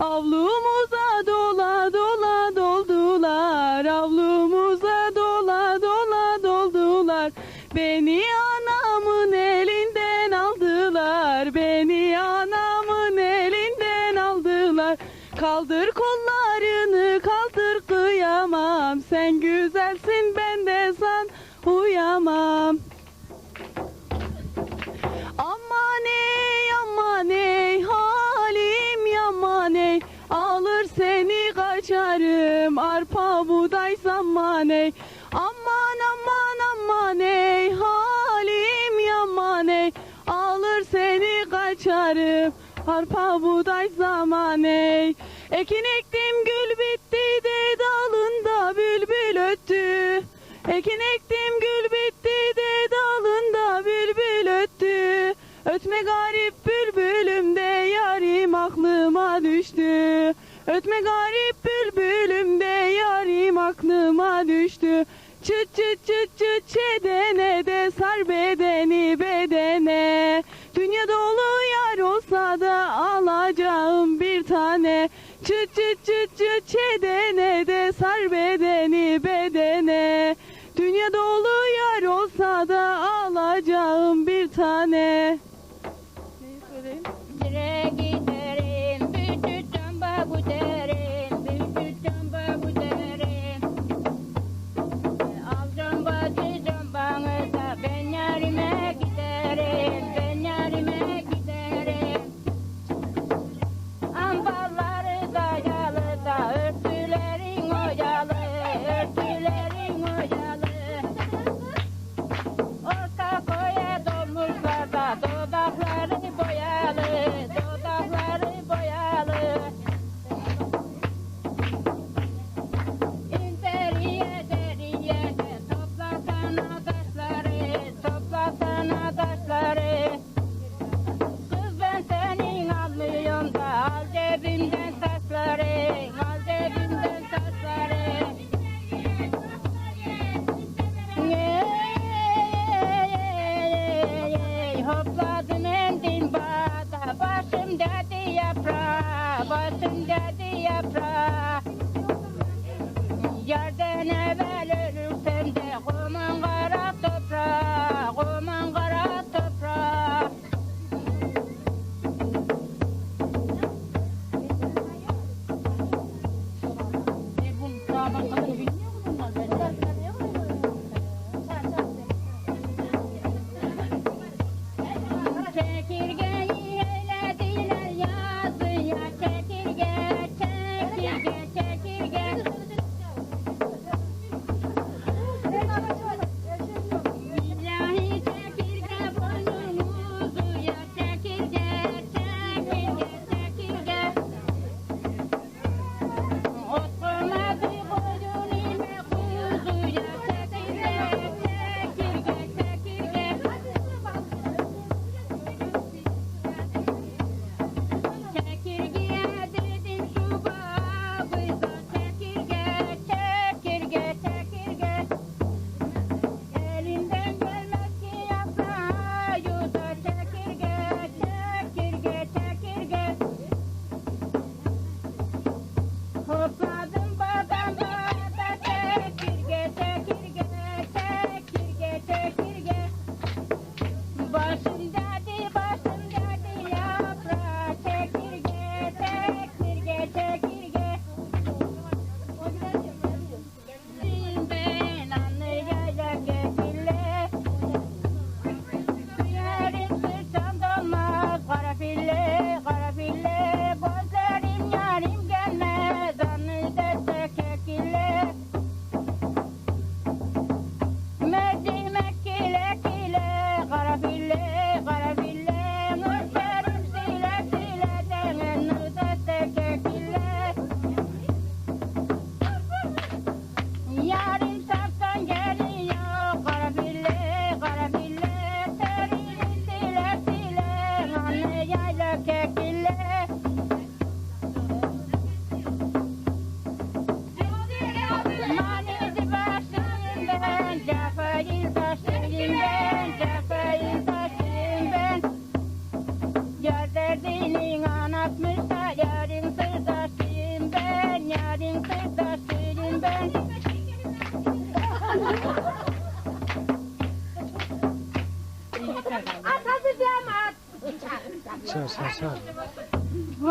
Avluğum Ötme garip bülbülüm de yarim aklıma düştü. Ötme garip bülbülüm de yarim aklıma düştü. Çıt çıt çıt çıt çedene de sar bedeni bedene. Dünya dolu yar olsa da alacağım bir tane. Çıt çıt çıt çıt çedene de sar bedeni bedene. Dünya dolu yar olsa da alacağım bir tane. 啊他是吗是是哇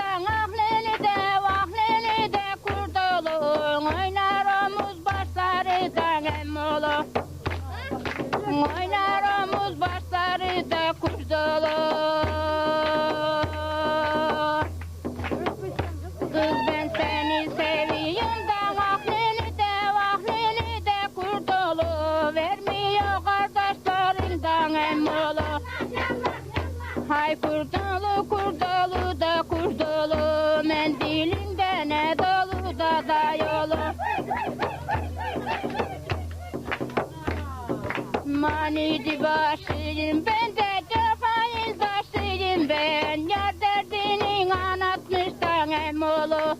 Manidi başıyım ben de cefayı taşıyım ben Yar derdinin anlatmıştan emolu.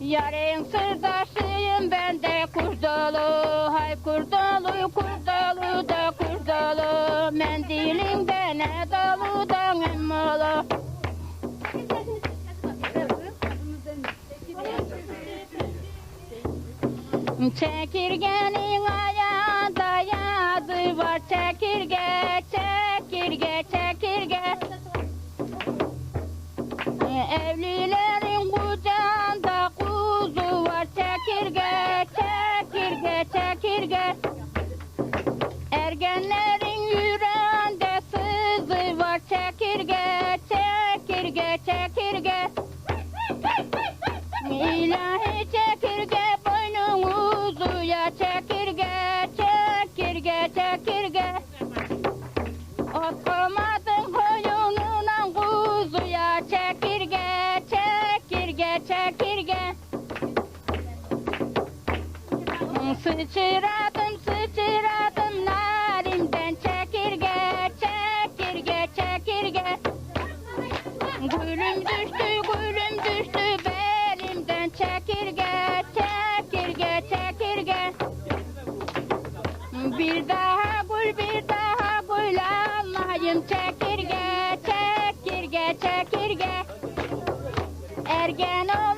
Yarın sırdaşıyım ben de kurdolu. Hay kurdolu kurdolu da kurdolu. Mendilinde ne dolu da emolu. Çekirgenin ayağında yazı var çekirge, çekirge, çekirge. Evlilerin kucağında kuzu var çekirge, çekirge, çekirge. Ergenlerin yüreğinde sızı var çekirge, çekirge, çekirge. İlahi Sıçradım sıçradım narimden çekirge çekirge çekirge. Gülüm düştü gülüm düştü belimden çekirge çekirge çekirge. Bir daha gül bir daha gül Allah'ım çekirge çekirge çekirge. Ergen olan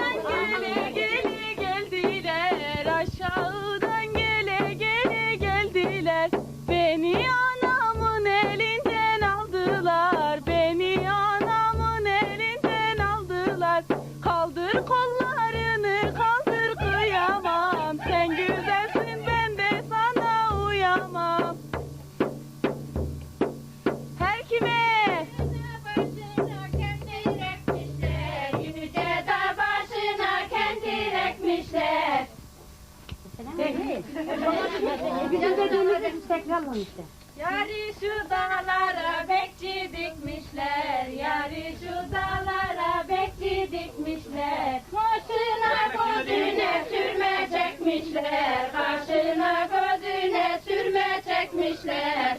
Yari şu dağlara bekçi dikmişler. Yari şu dağlara bekçi dikmişler. Başına gözüne sürme çekmişler. Kaşına gözüne sürme çekmişler.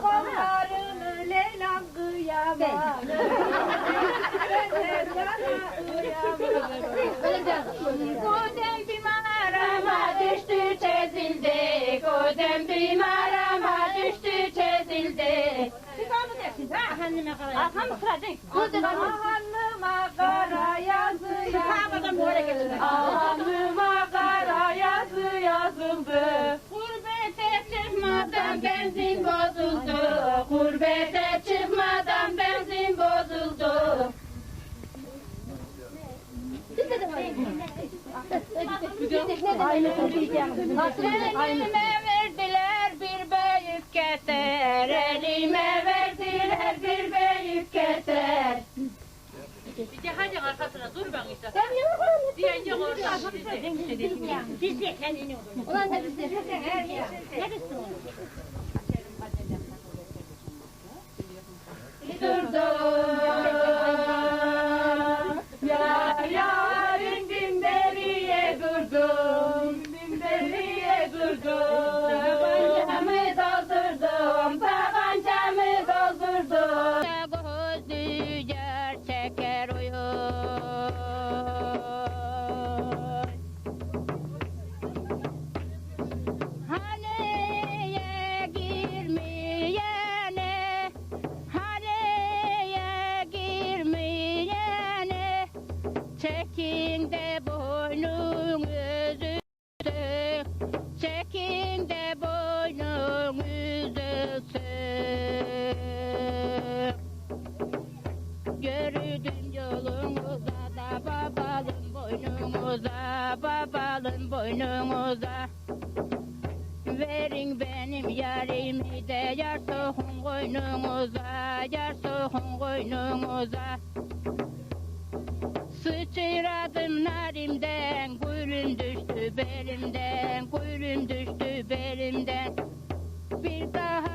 Kollarını Leyla kıyamam. Ben de sana uyamam. Kodem bir mağarama düştü çezildi. Kodem bir mağarama düştü çezildi. Arkamı sıra değil. Kızım, Alnıma kara yazı yazıldı. Alnıma kara yazı yazıldı. Gurbete çıkmadan benzin bozuldu. Gurbete çıkmadan benzin bozuldu. Elime verdiler bir büyük keser. Elime verdiler bir büyük keser. Bir hadi arkasına dur ben işte. Diyen yok orada. Ulan ne bizi? Ne bizi? Durdum. Boynumuza, babalım boynumuza. Verin benim yarimi de yar sokun koynunuza, yar sokun koynunuza. Sıçradım narimden, gülüm düştü belimden, gülüm düştü belimden. Bir daha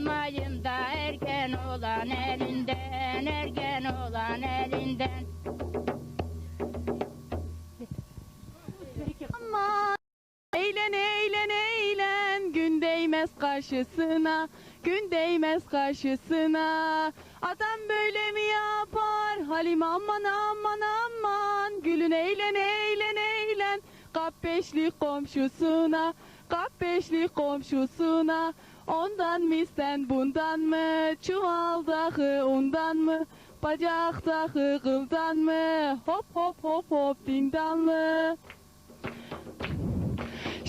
almayın da ergen olan elinden, ergen olan elinden. Değmez karşısına gün değmez karşısına. Adam böyle mi yapar? Halim aman aman aman. Gülün eğlen eğlen eğlen. Kap beşli komşusuna kap beşli komşusuna. Ondan mı sen bundan mı? Çuvaldağı undan mı? Bacaktağı kıldan mı? Hop hop hop hop dindan mı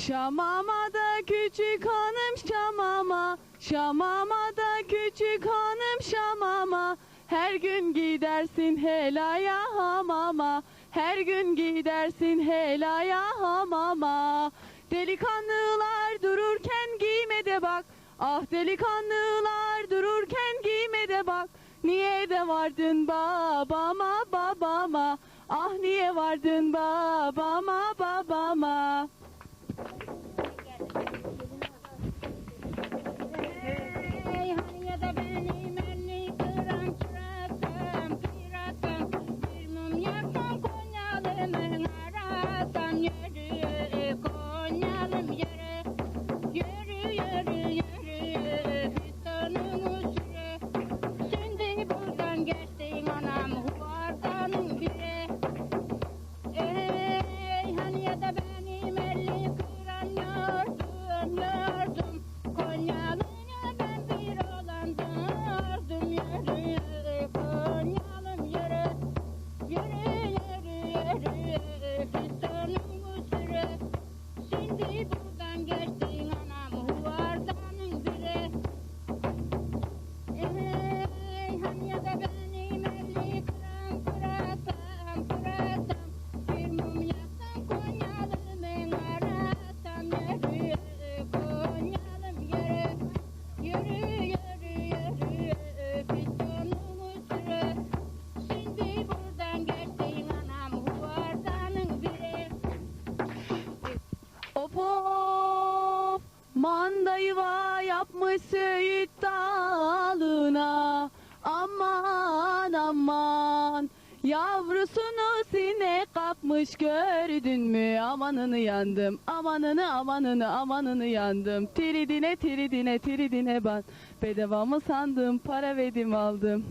Şamama da küçük hanım şamama. Şamama da küçük hanım şamama. Her gün gidersin helaya hamama. Her gün gidersin helaya hamama. Delikanlılar dururken giyme de bak. Ah delikanlılar dururken giyme de bak. Niye de vardın babama babama? Ah niye vardın babama babama of manda yuva yapmış Söğüt dalına Aman aman. Yavrusunu sinek kapmış gördün mü? Amanını yandım amanını amanını amanını yandım. Tiridine tiridine tiridine ben Bedava mı sandım para verdim aldım